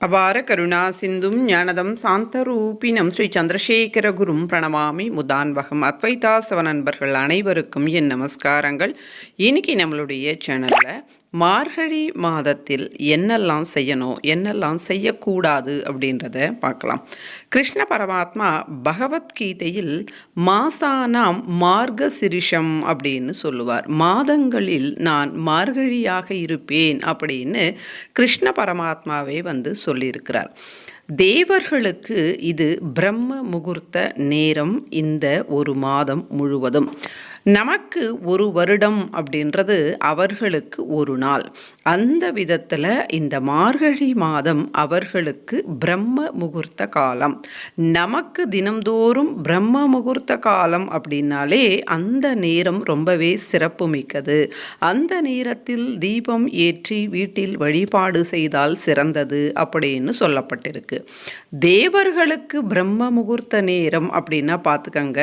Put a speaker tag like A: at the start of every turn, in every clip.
A: அபார கருணா சிந்தும் ஞானதம் சாந்தரூபினம் ஸ்ரீ சந்திரசேகர குரும் பிரணவாமி முதான்பகம் அத்வைதா சவ நண்பர்கள் அனைவருக்கும் என் நமஸ்காரங்கள். இன்னைக்கு நம்மளுடைய சேனலில் மார்கழி மாதத்தில் என்னெல்லாம் செய்யணும் என்னெல்லாம் செய்யக்கூடாது அப்படின்றத பார்க்கலாம். கிருஷ்ண பரமாத்மா பகவத்கீதையில் மாசானாம் மார்கசிரிஷம் அப்படின்னு சொல்லுவார். மாதங்களில் நான் மார்கழியாக இருப்பேன் அப்படின்னு கிருஷ்ண பரமாத்மாவே வந்து சொல்லியிருக்கிறார். தேவர்களுக்கு இது பிரம்ம முகூர்த்த நேரம் இந்த ஒரு மாதம் முழுவதும். நமக்கு ஒரு வருடம் அப்படின்றது அவர்களுக்கு ஒரு நாள். அந்த விதத்தில் இந்த மார்கழி மாதம் அவர்களுக்கு பிரம்ம முகூர்த்த காலம். நமக்கு தினம்தோறும் பிரம்ம முகூர்த்த காலம் அப்படின்னாலே அந்த நேரம் ரொம்பவே சிறப்புமிக்கது. அந்த நேரத்தில் தீபம் ஏற்றி வீட்டில் வழிபாடு செய்தால் சிறந்தது அப்படின்னு சொல்லப்பட்டிருக்கு. தேவர்களுக்கு பிரம்ம முகூர்த்த நேரம் அப்படின்னா பார்த்துக்கங்க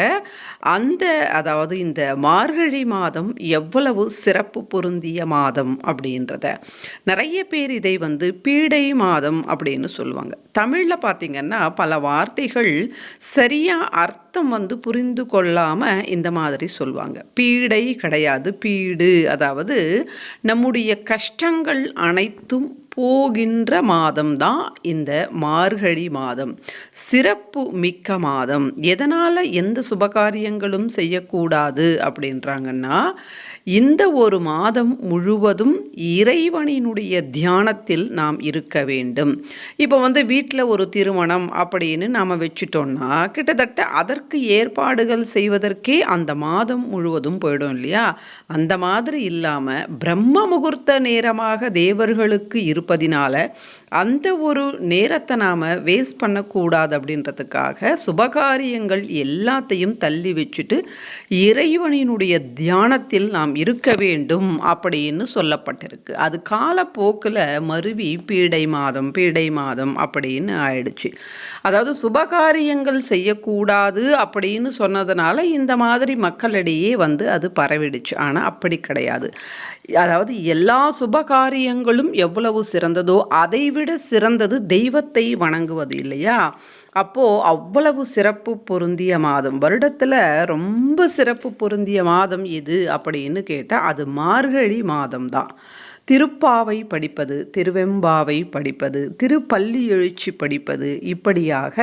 A: அந்த அதாவது இந்த மார்கழி மாதம் எவ்வளவு சிறப்பு பொருந்திய மாதம் அப்படின்றத. நிறைய பேர் இதை வந்து பீடை மாதம் அப்படின்னு சொல்லுவாங்க. தமிழில் பார்த்திங்கன்னா பல வார்த்தைகள் சரியாக அர்த்தம் வந்து புரிந்து கொள்ளாமல் இந்த மாதிரி சொல்லுவாங்க. பீடை கிடையாது பீடு. அதாவது நம்முடைய கஷ்டங்கள் அனைத்தும் போகின்ற மாதம்தான் இந்த மார்கழி மாதம். சிறப்பு மிக்க மாதம். எதனால் எந்த சுபகாரியங்களும் செய்யக்கூடாது அப்படின்றாங்கன்னா இந்த ஒரு மாதம் முழுவதும் இறைவனினுடைய தியானத்தில் நாம் இருக்க வேண்டும். இப்போ வந்து வீட்டில் ஒரு திருமணம் அப்படின்னு நாம் வச்சுட்டோம்னா கிட்டத்தட்ட அதற்கு ஏற்பாடுகள் செய்வதற்கே அந்த மாதம் முழுவதும் போயிடும் இல்லையா? அந்த மாதிரி இல்லாமல் பிரம்ம முகூர்த்த நேரமாக தேவர்களுக்கு இருப்ப இருப்பதினால அந்த ஒரு நேரத்தை நாம் வேஸ்ட் பண்ணக்கூடாது அப்படின்றதுக்காக சுபகாரியங்கள் எல்லாத்தையும் தள்ளி வச்சுட்டு இறைவனினுடைய தியானத்தில் நாம் இருக்க வேண்டும் அப்படின்னு சொல்லப்பட்டிருக்கு. அது காலப்போக்கில் மருவி பீடை மாதம் பீடை மாதம் அப்படின்னு ஆயிடுச்சு. அதாவது சுபகாரியங்கள் செய்யக்கூடாது அப்படின்னு சொன்னதுனால இந்த மாதிரி மக்களிடையே வந்து அது பரவிடுச்சு. ஆனால் அப்படி கிடையாது. அதாவது எல்லா சுபகாரியங்களும் எவ்வளவு சிறந்ததோ அதைவிட சிறந்தது தெய்வத்தை வணங்குவது இல்லையா? அப்போது அவ்வளவு சிறப்பு பொருந்திய மாதம். வருடத்தில் ரொம்ப சிறப்பு பொருந்திய மாதம் எது அப்படின்னு கேட்டால் அது மார்கழி மாதம் தான் திருப்பாவை படிப்பது திருவெம்பாவை படிப்பது திருப்பள்ளி எழுச்சி படிப்பது இப்படியாக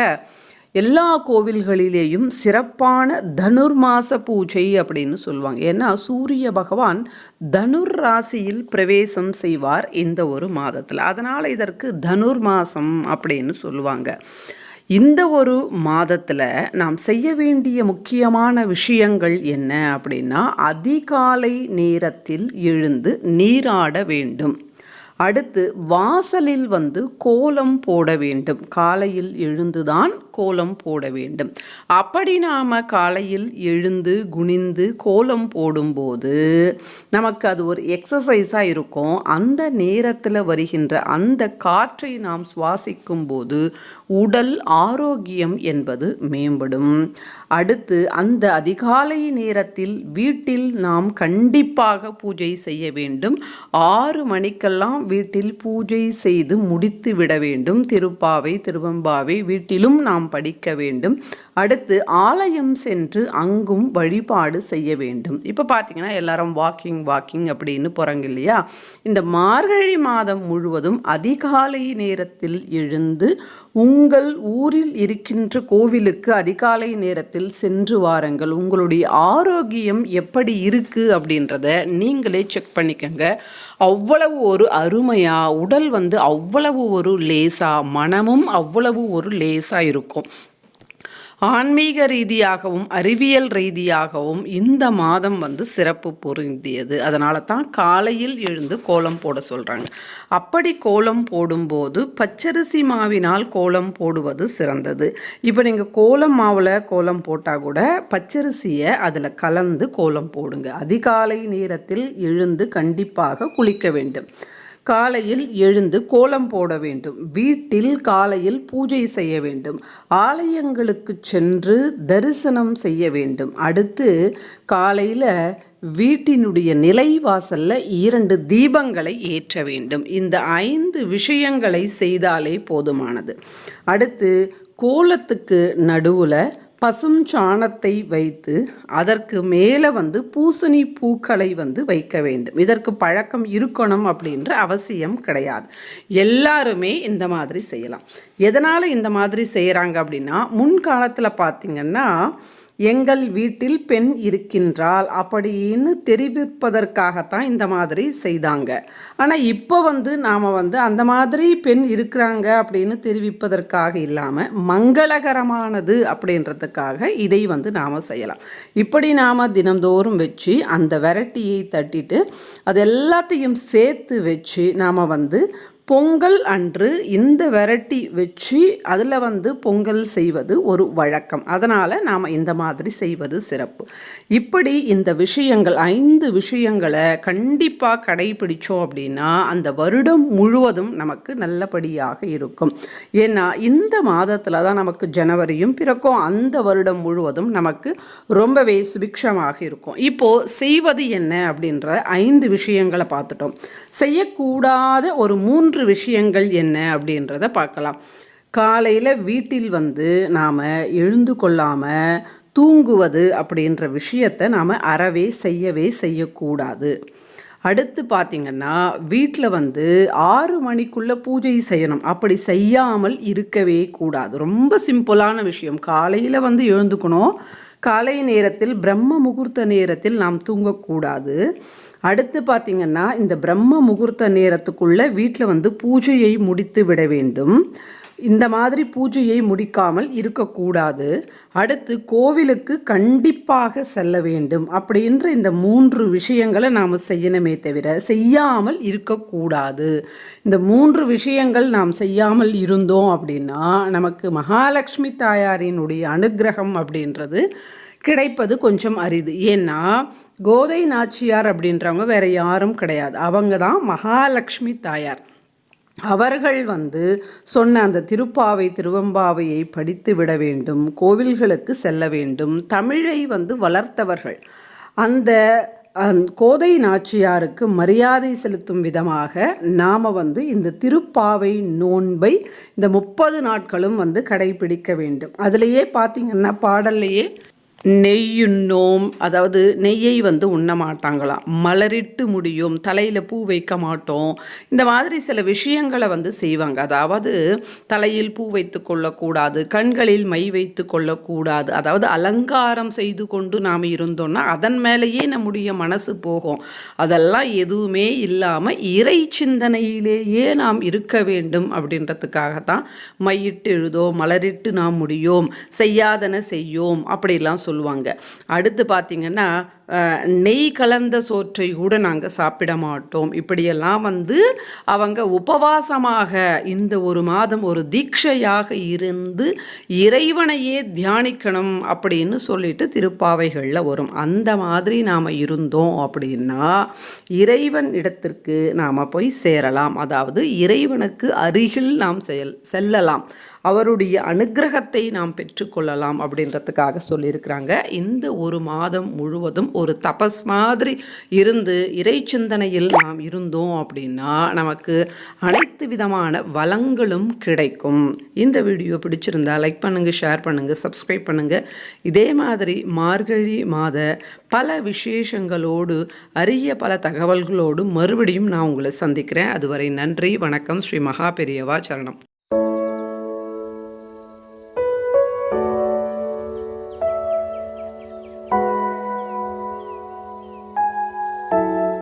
A: எல்லா கோவில்களிலேயும் சிறப்பான தனுர்மாச பூஜை அப்படின்னு சொல்லுவாங்க. ஏன்னா சூரிய பகவான் தனுர் ராசியில் பிரவேசம் செய்வார் இந்த ஒரு மாதத்தில். அதனால் இதற்கு தனுர்மாசம் அப்படின்னு சொல்லுவாங்க. இந்த ஒரு மாதத்தில் நாம் செய்ய வேண்டிய முக்கியமான விஷயங்கள் என்ன அப்படின்னா அதிகாலை நேரத்தில் எழுந்து நீராட வேண்டும். அடுத்து வாசலில் வந்து கோலம் போட வேண்டும். காலையில் எழுந்துதான் கோலம் போட வேண்டும். அப்படி நாம் காலையில் எழுந்து குனிந்து கோலம் போடும்போது நமக்கு அது ஒரு எக்ஸசைஸாக இருக்கும். அந்த நேரத்தில் வருகின்ற அந்த காற்றை நாம் சுவாசிக்கும் போது உடல் ஆரோக்கியம் என்பது மேம்படும். அடுத்து அந்த அதிகாலை நேரத்தில் வீட்டில் நாம் கண்டிப்பாக பூஜை செய்ய வேண்டும். ஆறு மணிக்கெல்லாம் வீட்டில் பூஜை செய்து முடித்து விட வேண்டும். திருப்பாவை திருவம்பாவை வீட்டிலும் நாம் படிக்க வேண்டும். அடுத்து ஆலயம் சென்று அங்கும் வழிபாடு செய்ய வேண்டும். இப்போ பார்த்தீங்கன்னா எல்லாரும் வாக்கிங் வாக்கிங் அப்படின்னு போகிறாங்க இல்லையா? இந்த மார்கழி மாதம் முழுவதும் அதிகாலை நேரத்தில் எழுந்து உங்கள் ஊரில் இருக்கின்ற கோவிலுக்கு அதிகாலை நேரத்தில் சென்று வாருங்கள். உங்களுடைய ஆரோக்கியம் எப்படி இருக்குது அப்படின்றத நீங்களே செக் பண்ணிக்கோங்க. அவ்வளவு ஒரு அருமையாக உடல் வந்து அவ்வளவு ஒரு லேசாக மனமும் அவ்வளவு ஒரு லேசாக இருக்கும். ஆன்மீக ரீதியாகவும் அறிவியல் ரீதியாகவும் இந்த மாதம் வந்து சிறப்பு பொருந்தியது. அதனால தான் காலையில் எழுந்து கோலம் போட சொல்கிறாங்க அப்படி கோலம் போடும்போது பச்சரிசி மாவினால் கோலம் போடுவது சிறந்தது. இப்போ நீங்கள் கோலம் மாவில் கோலம் போட்டால் கூட பச்சரிசியை அதில் கலந்து கோலம் போடுங்க. அதிகாலை நேரத்தில் எழுந்து கண்டிப்பாக குளிக்க வேண்டும். காலையில் எழுந்து கோலம் போட வேண்டும். வீட்டில் காலையில் பூஜை செய்ய வேண்டும். ஆலயங்களுக்கு சென்று தரிசனம் செய்ய வேண்டும். அடுத்து காலையில் வீட்டினுடைய நிலை வாசலில் இரண்டு தீபங்களை ஏற்ற வேண்டும். இந்த ஐந்து விஷயங்களை செய்தாலே போதுமானது. அடுத்து கோலத்துக்கு நடுவில் பசும் சாணத்தை வைத்து அதற்கு மேலே வந்து பூசணி பூக்களை வந்து வைக்க வேண்டும். இதற்கு பழக்கம் இருக்கணும் அப்படின்ற அவசியம் கிடையாது. எல்லாருமே இந்த மாதிரி செய்யலாம். எதனால் இந்த மாதிரி செய்கிறாங்க அப்படின்னா முன்காலத்தில் பார்த்திங்கன்னா எங்கள் வீட்டில் பெண் இருக்கின்றால் அப்படின்னு தெரிவிப்பதற்காகத்தான் இந்த மாதிரி செய்தாங்க. ஆனால் இப்போ வந்து நாம் வந்து அந்த மாதிரி பெண் இருக்கிறாங்க அப்படின்னு தெரிவிப்பதற்காக இல்லாமல் மங்களகரமானது அப்படின்றதுக்காக இதை வந்து நாம் செய்யலாம். இப்படி நாம் தினந்தோறும் வச்சு அந்த வெரைட்டியை தட்டிட்டு அது எல்லாத்தையும் சேர்த்து வச்சு நாம் வந்து பொங்கல் அன்று இந்த வெரைட்டி வச்சு அதில் வந்து பொங்கல் செய்வது ஒரு வழக்கம். அதனால் நாம் இந்த மாதிரி செய்வது சிறப்பு. இப்படி இந்த விஷயங்கள் ஐந்து விஷயங்களை கண்டிப்பாக கடைபிடித்தோம் அப்படின்னா அந்த வருடம் முழுவதும் நமக்கு நல்லபடியாக இருக்கும். ஏன்னா இந்த மாதத்தில் தான் நமக்கு ஜனவரியும் பிறக்கும். அந்த வருடம் முழுவதும் நமக்கு ரொம்பவே சுபிக்ஷமாக இருக்கும். இப்போது செய்வது என்ன அப்படின்ற ஐந்து விஷயங்களை பார்த்துட்டோம். செய்யக்கூடாத ஒரு மூன்று மூன்று விஷயங்கள் என்ன அப்படின்றத பார்க்கலாம். காலையில் வீட்டில் வந்து நாம் எழுந்து கொள்ளாமல் தூங்குவது அப்படின்ற விஷயத்தை நாம் அறவே செய்யவே செய்யக்கூடாது. அடுத்து பார்த்திங்கன்னா வீட்டில் வந்து ஆறு மணிக்குள்ளே பூஜை செய்யணும். அப்படி செய்யாமல் இருக்கவே கூடாது. ரொம்ப சிம்பிளான விஷயம். காலையில் வந்து எழுந்துக்கணும். காலை நேரத்தில் பிரம்ம முகூர்த்த நேரத்தில் நாம் தூங்கக்கூடாது. அடுத்து பார்த்திங்கன்னா இந்த பிரம்ம முகூர்த்த நேரத்துக்குள்ளே வீட்டில் வந்து பூஜையை முடித்து விட வேண்டும். இந்த மாதிரி பூஜையை முடிக்காமல் இருக்கக்கூடாது. அடுத்து கோவிலுக்கு கண்டிப்பாக செல்ல வேண்டும் அப்படின்ற இந்த மூன்று விஷயங்களை நாம் செய்யணுமே தவிர செய்யாமல் இருக்கக்கூடாது. இந்த மூன்று விஷயங்கள் நாம் செய்யாமல் இருந்தோம் அப்படின்னா நமக்கு மகாலட்சுமி தாயாரினுடைய அனுகிரகம் அப்படின்றது கிடைப்பது கொஞ்சம் அரிது. ஏன்னா கோதை நாச்சியார் அப்படின்றவங்க வேற யாரும் கிடையாது. அவங்க தான் மகாலட்சுமி தாயார். அவர்கள் வந்து சொன்ன அந்த திருப்பாவை திருவம்பாவையை படித்து விட வேண்டும் கோவில்களுக்கு செல்ல வேண்டும் தமிழை வந்து வளர்த்தவர்கள். அந்த கோதை நாச்சியாருக்கு மரியாதை செலுத்தும் விதமாக நாம் வந்து இந்த திருப்பாவை நோன்பை இந்த முப்பது நாட்களும் வந்து கடைபிடிக்க வேண்டும். அதுலேயே பார்த்திங்கன்னா பாடல்லையே நெய்யுண்ணோம். அதாவது நெய்யை வந்து உண்ண மாட்டாங்களாம் மலரிட்டு முடியும் தலையில் பூ வைக்க மாட்டோம். இந்த மாதிரி சில விஷயங்களை வந்து செய்வாங்க. அதாவது தலையில் பூ வைத்து கொள்ளக்கூடாது கண்களில் மை வைத்து கொள்ளக்கூடாது. அதாவது அலங்காரம் செய்து கொண்டு நாம் இருந்தோம்னா அதன் மேலேயே நம்முடைய மனசு போகும். அதெல்லாம் எதுவுமே இல்லாமல் இறை சிந்தனையிலேயே நாம் இருக்க வேண்டும் அப்படின்றதுக்காக தான் மையிட்டு எழுதோ மலரிட்டு நாம் முடியும் செய்யாதன செய்யோம் அப்படிலாம் சொல்லி சொல்லுவாங்க. அடுத்து பார்த்திங்கன்னா நெய் கலந்த சோற்றை கூட நாங்கள் சாப்பிட மாட்டோம். இப்படியெல்லாம் வந்து அவங்க உபவாசமாக இந்த ஒரு மாதம் ஒரு தீட்சையாக இருந்து இறைவனையே தியானிக்கணும் அப்படின்னு சொல்லிட்டு திருப்பாவைகளில் வரும். அந்த மாதிரி நாம் இருந்தோம் அப்படின்னா இறைவன் இடத்திற்கு நாம் போய் சேரலாம். அதாவது இறைவனுக்கு அருகில் நாம் செயல் செல்லலாம். அவருடைய அனுகிரகத்தை நாம் பெற்றுக்கொள்ளலாம் அப்படின்றதுக்காக சொல்லியிருக்கிறாங்க. இந்த ஒரு மாதம் முழுவதும் ஒரு தபஸ் மாதிரி இருந்து இறை சிந்தனையில் நாம் இருந்தோம் அப்படின்னா நமக்கு அனைத்து விதமான வளங்களும் கிடைக்கும். இந்த வீடியோ பிடிச்சிருந்தா லைக் பண்ணுங்கள் ஷேர் பண்ணுங்கள் சப்ஸ்கிரைப் பண்ணுங்கள் இதே மாதிரி மார்கழி மாத பல விசேஷங்களோடு அரிய பல தகவல்களோடு மறுபடியும் நான் உங்களை சந்திக்கிறேன். அதுவரை நன்றி வணக்கம். ஸ்ரீ மகா பெரியவா சரணம்.